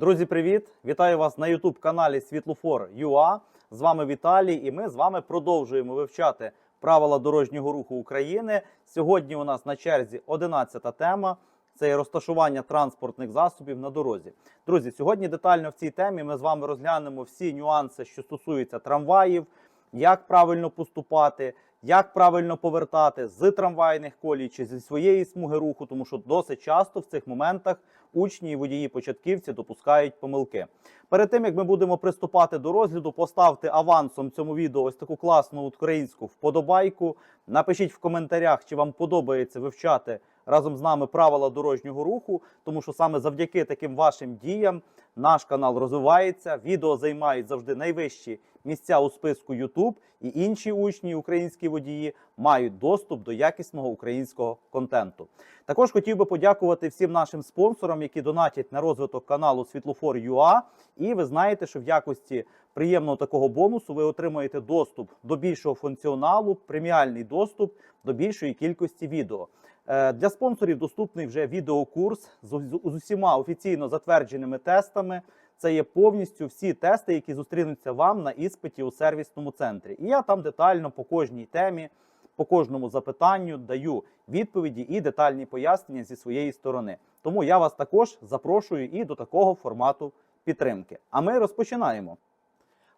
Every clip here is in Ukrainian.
Друзі, привіт! Вітаю вас на youtube каналі Світлофор.ua. З вами Віталій, і ми з вами продовжуємо вивчати правила дорожнього руху України. Сьогодні у нас на черзі 11 тема. Це є розташування транспортних засобів на дорозі. Друзі, сьогодні детально в цій темі ми з вами розглянемо всі нюанси, що стосуються трамваїв, як правильно поступати, як правильно повертати з трамвайних колій чи зі своєї смуги руху, тому що досить часто в цих моментах учні і водії початківці допускають помилки. Перед тим як ми будемо приступати до розгляду, поставте авансом цьому відео ось таку класну українську вподобайку. Напишіть в коментарях, чи вам подобається вивчати разом з нами правила дорожнього руху, тому що саме завдяки таким вашим діям наш канал розвивається. Відео займають завжди найвищі місця у списку YouTube, і інші учні, українські водії мають доступ до якісного українського контенту. Також хотів би подякувати всім нашим спонсорам, які донатять на розвиток каналу Світлофор.ua. І ви знаєте, що в якості приємного такого бонусу ви отримаєте доступ до більшого функціоналу, преміальний доступ до більшої кількості відео. Е, Для спонсорів доступний вже відеокурс з усіма офіційно затвердженими тестами. Це є повністю всі тести, які зустрінуться вам на іспиті у сервісному центрі. І я там детально по кожній темі, по кожному запитанню даю відповіді і детальні пояснення зі своєї сторони. Тому я вас також запрошую і до такого формату підтримки. А ми розпочинаємо.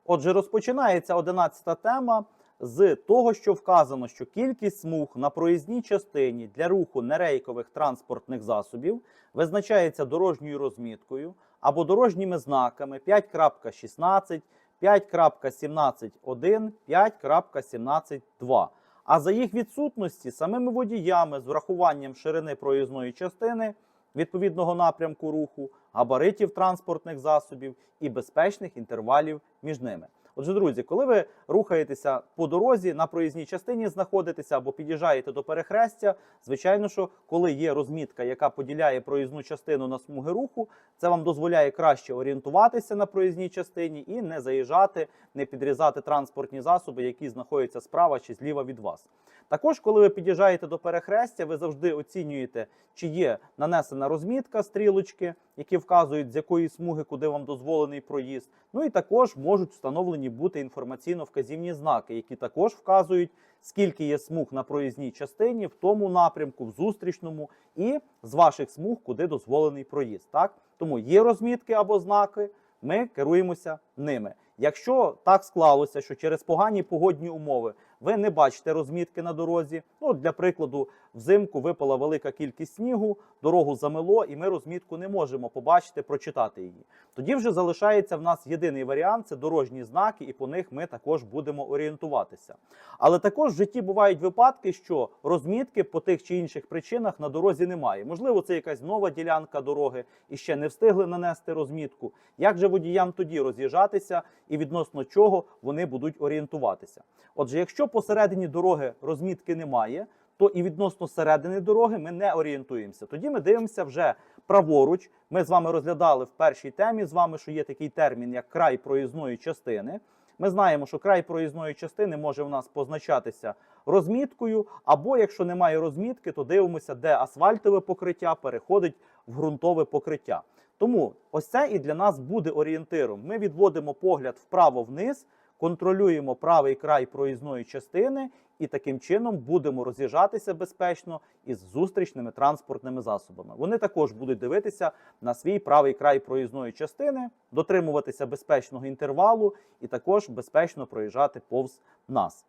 Отже, розпочинається 11 тема з того, що вказано, що кількість смуг на проїзній частині для руху нерейкових транспортних засобів визначається дорожньою розміткою або дорожніми знаками 5.16, 5.17.1, 5.17.2. А за їх відсутності самими водіями з врахуванням ширини проїзної частини відповідного напрямку руху, габаритів транспортних засобів і безпечних інтервалів між ними. Отже, друзі, коли ви рухаєтеся по дорозі на проїзній частині, знаходитеся або під'їжджаєте до перехрестя, звичайно, що коли є розмітка, яка поділяє проїзну частину на смуги руху, це вам дозволяє краще орієнтуватися на проїзній частині і не заїжджати, не підрізати транспортні засоби, які знаходяться справа чи зліва від вас. Також, коли ви під'їжджаєте до перехрестя, ви завжди оцінюєте, чи є нанесена розмітка стрілочки, які вказують, з якої смуги, куди вам дозволений проїзд. Ну і також можуть встановлені бути інформаційно-вказівні знаки, які також вказують, скільки є смуг на проїзній частині, в тому напрямку, в зустрічному, і з ваших смуг, куди дозволений проїзд. Так? Тому є розмітки або знаки, ми керуємося ними. Якщо так склалося, що через погані погодні умови ви не бачите розмітки на дорозі, ну для прикладу, взимку випала велика кількість снігу, дорогу замело, і ми розмітку не можемо побачити, прочитати її. Тоді вже залишається в нас єдиний варіант це дорожні знаки, і по них ми також будемо орієнтуватися. Але також в житті бувають випадки, що розмітки по тих чи інших причинах на дорозі немає. Можливо, це якась нова ділянка дороги і ще не встигли нанести розмітку. Як же водіям тоді роз'їжджатися і відносно чого вони будуть орієнтуватися? Отже, якщо посередині дороги розмітки немає, то і відносно середини дороги ми не орієнтуємося. Тоді ми дивимося вже праворуч. Ми з вами розглядали в першій темі з вами, що є такий термін, як край проїзної частини. Ми знаємо, що край проїзної частини може в нас позначатися розміткою, або якщо немає розмітки, то дивимося, де асфальтове покриття переходить в ґрунтове покриття. Тому ось це і для нас буде орієнтиром. Ми відводимо погляд вправо-вниз, контролюємо правий край проїзної частини і таким чином будемо роз'їжджатися безпечно із зустрічними транспортними засобами. Вони також будуть дивитися на свій правий край проїзної частини, дотримуватися безпечного інтервалу і також безпечно проїжджати повз нас.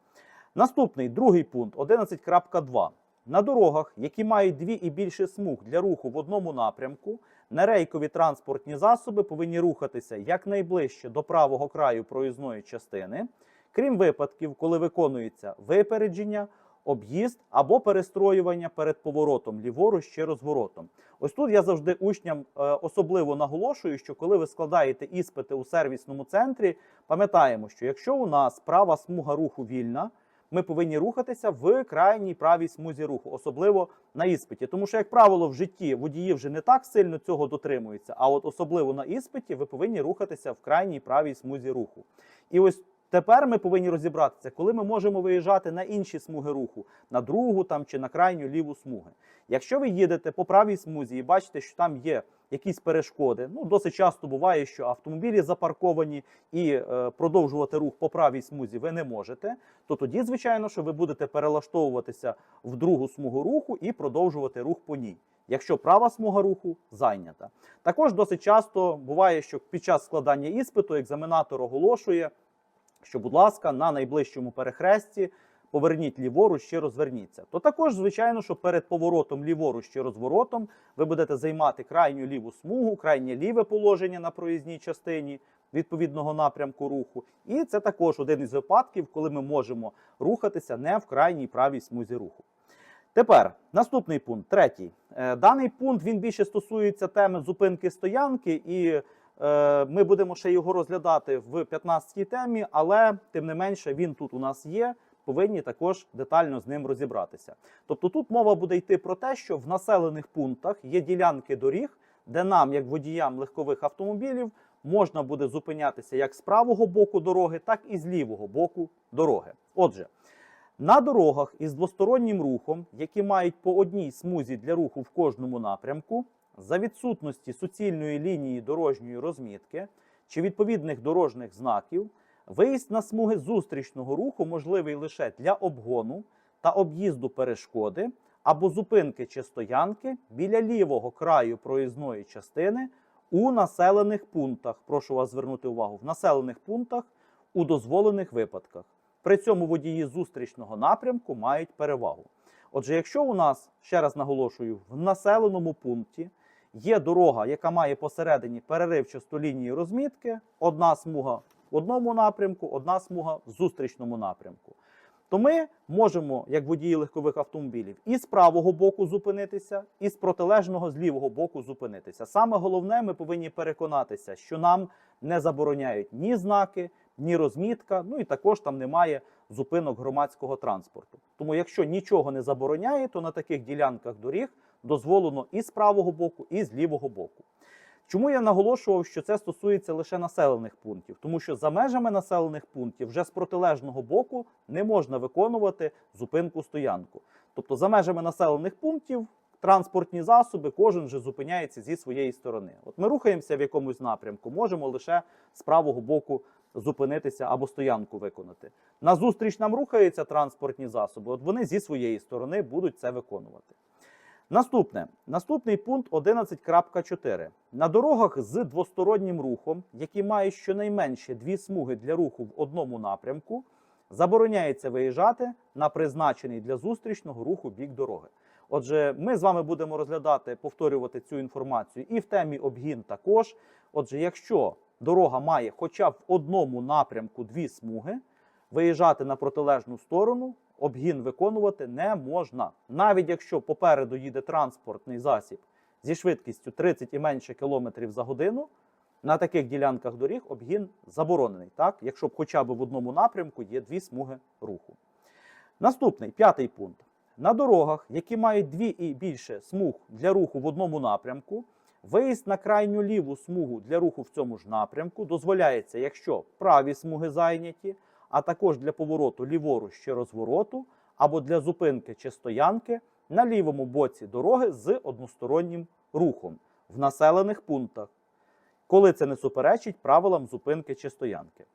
Наступний другий пункт 11.2. На дорогах, які мають дві і більше смуг для руху в одному напрямку, нерейкові транспортні засоби повинні рухатися якнайближче до правого краю проїзної частини, крім випадків, коли виконується випередження, об'їзд або перестроювання перед поворотом ліворуч чи розворотом. Ось тут я завжди учням е, особливо наголошую, що коли ви складаєте іспити у сервісному центрі, пам'ятаємо, що якщо у нас права смуга руху вільна, ми повинні рухатися в крайній правій смузі руху, особливо на іспиті. Тому що, як правило, в житті водії вже не так сильно цього дотримуються, а от особливо на іспиті ви повинні рухатися в крайній правій смузі руху. І ось Тепер ми повинні розібратися, коли ми можемо виїжджати на інші смуги руху, на другу там чи на крайню ліву смуги. Якщо ви їдете по правій смузі і бачите, що там є якісь перешкоди, ну досить часто буває, що автомобілі запарковані і е, продовжувати рух по правій смузі ви не можете, то тоді, звичайно, що ви будете перелаштовуватися в другу смугу руху і продовжувати рух по ній. Якщо права смуга руху зайнята, також досить часто буває, що під час складання іспиту екзаменатор оголошує, що, будь ласка, на найближчому перехресті поверніть ліворуч чи розверніться. То також, звичайно, що перед поворотом ліворуч чи розворотом ви будете займати крайню ліву смугу, крайнє ліве положення на проїзній частині відповідного напрямку руху. І це також один із випадків, коли ми можемо рухатися не в крайній правій смузі руху. Тепер наступний пункт, третій. Е, Даний пункт він більше стосується теми зупинки стоянки, і ми будемо ще його розглядати в 15-й темі, але тим не менше він тут у нас є. Повинні також детально з ним розібратися. Тобто тут мова буде йти про те, що в населених пунктах є ділянки доріг, де нам, як водіям легкових автомобілів, можна буде зупинятися як з правого боку дороги, так і з лівого боку дороги. Отже, на дорогах із двостороннім рухом, які мають по одній смузі для руху в кожному напрямку, за відсутності суцільної лінії дорожньої розмітки чи відповідних дорожніх знаків, виїзд на смуги зустрічного руху можливий лише для обгону та об'їзду перешкоди або зупинки чи стоянки біля лівого краю проїзної частини у населених пунктах. Прошу вас звернути увагу в населених пунктах у дозволених випадках. При цьому водії зустрічного напрямку мають перевагу. Отже, якщо у нас, ще раз наголошую, в населеному пункті є дорога, яка має посередині переривчасту лінію розмітки, одна смуга в одному напрямку, одна смуга в зустрічному напрямку, то ми можемо, як водії легкових автомобілів, і з правого боку зупинитися, і з протилежного з лівого боку зупинитися. Саме головне, ми повинні переконатися, що нам не забороняють ні знаки, ні розмітка, ну і також там немає зупинок громадського транспорту. Тому, якщо нічого не забороняє, то на таких ділянках доріг дозволено і з правого боку, і з лівого боку. Чому я наголошував, що це стосується лише населених пунктів? Тому що за межами населених пунктів вже з протилежного боку не можна виконувати зупинку стоянку. Тобто, за межами населених пунктів транспортні засоби кожен вже зупиняється зі своєї сторони. От ми рухаємося в якомусь напрямку, можемо лише з правого боку зупинитися або стоянку виконати. Назустріч нам рухаються транспортні засоби, от вони зі своєї сторони будуть це виконувати. Наступне, наступний пункт 11.4. На дорогах з двостороннім рухом, які мають щонайменше дві смуги для руху в одному напрямку, забороняється виїжджати на призначений для зустрічного руху бік дороги. Отже, ми з вами будемо розглядати, повторювати цю інформацію і в темі обгін також. Отже, якщо дорога має хоча б в одному напрямку дві смуги, виїжджати на протилежну сторону, обгін виконувати не можна. Навіть якщо попереду їде транспортний засіб зі швидкістю 30 і менше кілометрів за годину, на таких ділянках доріг обгін заборонений, так? якщо б хоча б в одному напрямку є дві смуги руху. Наступний п'ятий пункт. На дорогах, які мають дві і більше смуг для руху в одному напрямку, виїзд на крайню ліву смугу для руху в цьому ж напрямку дозволяється, якщо праві смуги зайняті, а також для повороту ліворуч чи розвороту, або для зупинки чи стоянки на лівому боці дороги з одностороннім рухом в населених пунктах, коли це не суперечить правилам зупинки чи стоянки.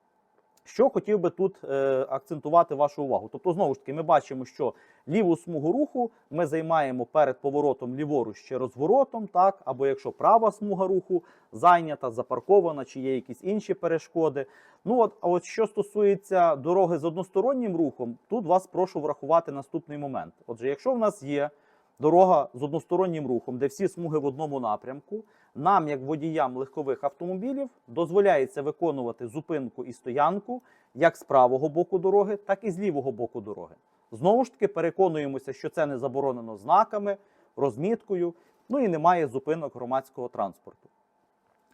Що хотів би тут е, акцентувати вашу увагу? Тобто, знову ж таки, ми бачимо, що ліву смугу руху ми займаємо перед поворотом ліворуч чи розворотом, так, або якщо права смуга руху зайнята, запаркована, чи є якісь інші перешкоди. Ну от, а от що стосується дороги з одностороннім рухом, тут вас прошу врахувати наступний момент. Отже, якщо в нас є дорога з одностороннім рухом, де всі смуги в одному напрямку, нам, як водіям легкових автомобілів, дозволяється виконувати зупинку і стоянку як з правого боку дороги, так і з лівого боку дороги. Знову ж таки, переконуємося, що це не заборонено знаками, розміткою, ну і немає зупинок громадського транспорту.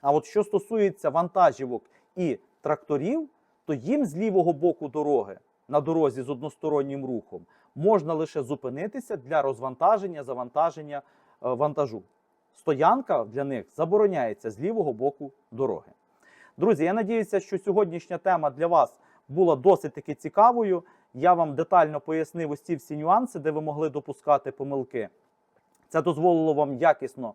А от що стосується вантажівок і тракторів, то їм з лівого боку дороги на дорозі з одностороннім рухом можна лише зупинитися для розвантаження, завантаження е, вантажу. Стоянка для них забороняється з лівого боку дороги. Друзі, я надіюся, що сьогоднішня тема для вас була досить таки цікавою. Я вам детально пояснив ось ці всі нюанси, де ви могли допускати помилки. Це дозволило вам якісно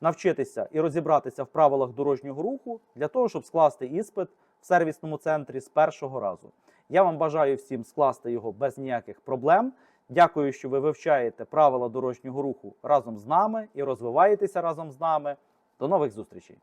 навчитися і розібратися в правилах дорожнього руху для того, щоб скласти іспит в сервісному центрі з першого разу. Я вам бажаю всім скласти його без ніяких проблем. Дякую, що ви вивчаєте правила дорожнього руху разом з нами і розвиваєтеся разом з нами. До нових зустрічей!